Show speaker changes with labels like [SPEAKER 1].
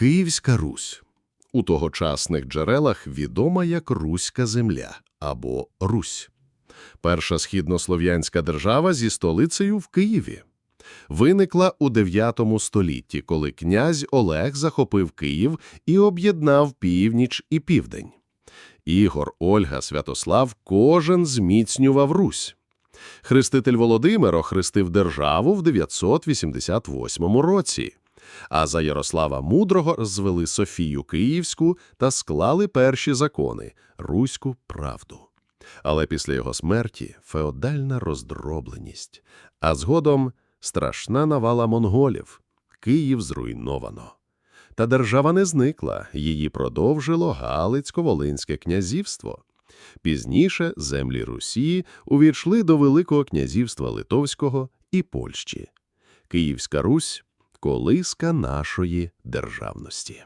[SPEAKER 1] Київська Русь у тогочасних джерелах відома як Руська земля або Русь. Перша східнослов'янська держава зі столицею в Києві. Виникла у IX столітті, коли князь Олег захопив Київ і об'єднав північ і південь. Ігор, Ольга, Святослав кожен зміцнював Русь. Хреститель Володимир охрестив державу в 988 році, а за Ярослава Мудрого звели Софію Київську та склали перші закони – Руську правду. Але після його смерті феодальна роздробленість, а згодом страшна навала монголів. Київ зруйновано. Та держава не зникла, її продовжило Галицько-Волинське князівство. Пізніше землі Русі увійшли до Великого князівства Литовського і Польщі. Київська Русь – колиска нашої державності.